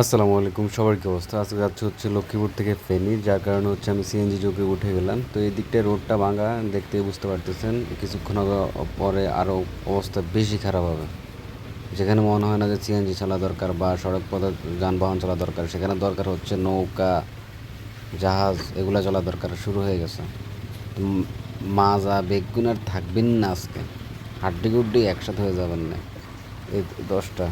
আসসালামু আলাইকুম, সবার কি অবস্থা? আজকে যাচ্ছে হচ্ছে লক্ষ্মীপুর থেকে ফেনি, যার কারণে হচ্ছে আমি সিএনজি যোগে উঠে গেলাম। তো এই দিকটায় রোডটা ভাঙা, দেখতে বুঝতে পারতেছেন, কিছুক্ষণ পরে আরও অবস্থা বেশি খারাপ হবে। যেখানে মনে হয় না যে সিএনজি চলা দরকার বা সড়ক পথে, যানবাহন চলা দরকার, সেখানে দরকার হচ্ছে নৌকা, জাহাজ, এগুলো চলা দরকার, শুরু হয়ে গেছে। মাজা বেগুন আর থাকবেন না আজকে, হাড্ডি গুড্ডি একসাথে হয়ে যাবেন না। এই দশটা।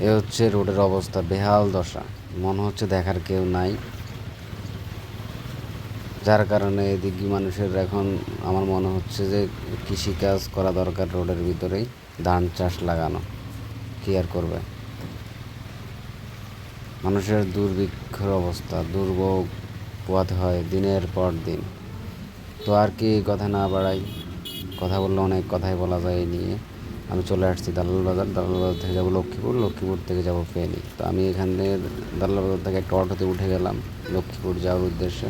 এ হচ্ছে রোডের অবস্থা, বেহাল দশা। মনে হচ্ছে দেখার কেউ নাই। যার কারণে এদিকে মানুষের এখন আমার মনে হচ্ছে যে কৃষিকাজ করা দরকার রোডের ভিতরেই, ধান চাষ লাগানো। কি আর করবে? মানুষের দুর্ভিক্ষর অবস্থা, দুর্ভোগ পোয়াতে হয় দিনের পর দিন। তো আর কি কথা না বাড়াই, কথা বললে অনেক কথাই বলা যায় এই নিয়ে। আমি চলে আসছি দালাল বাজার। দালাল বাজার থেকে যাব লক্ষ্মীপুর। লক্ষ্মীপুর থেকে যাব ফেনী। তো আমি এখানে দালাল বাজার থেকে একটা অটোতে উঠে গেলাম লক্ষ্মীপুর যাওয়ার উদ্দেশ্যে।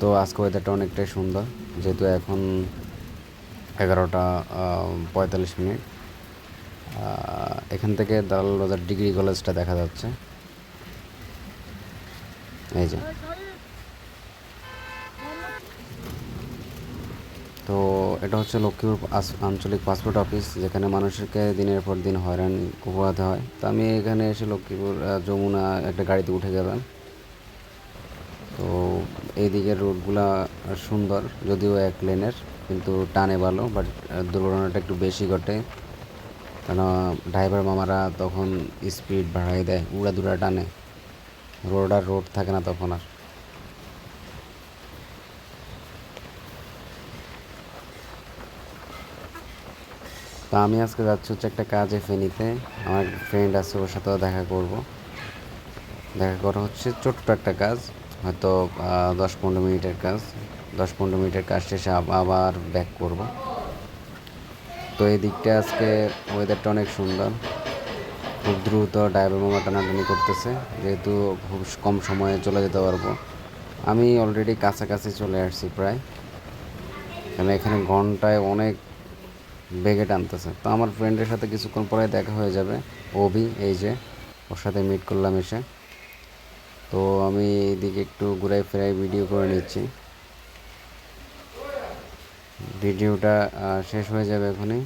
তো আজকে ওয়েদারটা অনেকটাই সুন্দর। যেহেতু এখন এগারোটা পঁয়তাল্লিশ মিনিট। এখান থেকে দালাল বাজার ডিগ্রি কলেজটা দেখা যাচ্ছে। এই যে। তো এটা হচ্ছে লক্ষ্মীপুর আঞ্চলিক পাসপোর্ট অফিস, যেখানে মানুষকে দিনের পর দিন হয়রান পোহাতে হয়। তো আমি এখানে এসে লক্ষ্মীপুর যমুনা একটা গাড়িতে উঠে গেলাম। তো এই দিকের রোডগুলা সুন্দর, যদিও এক লেনের, কিন্তু টানে ভালো বাট দুর্ঘটনাটা একটু বেশি ঘটে। কেন ড্রাইভার মামারা তখন স্পিড বাড়াই দেয় উড়া দুরা টানে। রোড আর রোড থাকে না তখন আর। তো আমি আজকে যাচ্ছি হচ্ছে একটা কাজে ফেনীতে। আমার ফ্রেন্ড আছে, ওর সাথেও দেখা করব। দেখা করা হচ্ছে ছোট্ট একটা কাজ, হয়তো দশ পনেরো মিনিটের কাজ। দশ পনেরো মিনিটের কাজ শেষে আব- আবার ব্যাক করব। তো এই দিকটা আজকে ওয়েদারটা অনেক সুন্দর। খুব দ্রুত ড্রাইভার মামা টানাটানি করতেছে, যেহেতু খুব কম সময়ে চলে যেতে পারব। আমি অলরেডি কাছাকাছি চলে আসছি প্রায়। কারণ এখানে ঘন্টায় অনেক বেগে টানতেছে। তো আমার ফ্রেন্ডের সাথে কিছুক্ষণ পরে দেখা হয়ে যাবে, অভি, এই যে, ওর সাথে মিট করলাম এসে। তো আমি এদিকে একটু ঘুরাই ফেরাই ভিডিও করে নিচ্ছি। ভিডিওটা শেষ হয়ে যাবে এখনই।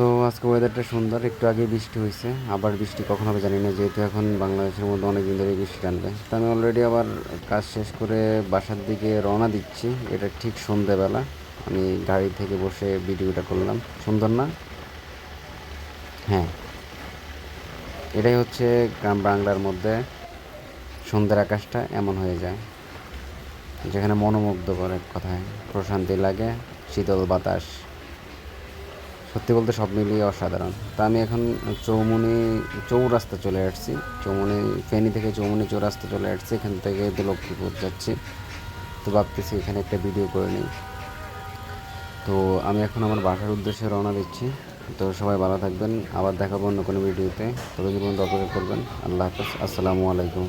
তো আজকে ওয়েদারটা সুন্দর, একটু আগে বৃষ্টি হয়েছে, আবার বৃষ্টি কখন হবে জানি না, যেহেতু এখন বাংলাদেশের মধ্যে অনেক দিন ধরে বৃষ্টি টানবে। তো আমি অলরেডি আবার কাজ শেষ করে বাসার দিকে রওনা দিচ্ছি, এটা ঠিক সন্ধেবেলা। আমি গাড়ি থেকে বসে ভিডিওটা করলাম, সুন্দর না? হ্যাঁ। এটাই হচ্ছে গ্রাম বাংলার মধ্যে সন্ধ্যের আকাশটা এমন হয়ে যায়, যেখানে মনোমুগ্ধ করে এক কথায়, প্রশান্তি লাগে, শীতল বাতাস। সত্যি বলতে সব মিলিয়ে অসাধারণ। তা আমি এখন চৌমুনি চৌরাস্তা চলে আসছি। চৌমুনি, ফেনী থেকে চৌমুনি চৌরাস্তা চলে আসছি। এখান থেকে তো লক্ষ্মীপুর যাচ্ছি। তো ভাবতেছি এখানে একটা ভিডিও করে নিই। তো আমি এখন আমার বাসার উদ্দেশ্যে রওনা দিচ্ছি। তো সবাই ভালো থাকবেন। আবার দেখাবো অন্য কোনো ভিডিওতে ততদিন পর্যন্ত অপেক্ষা করবেন। আল্লাহ হাফেজ। আসসালামু আলাইকুম।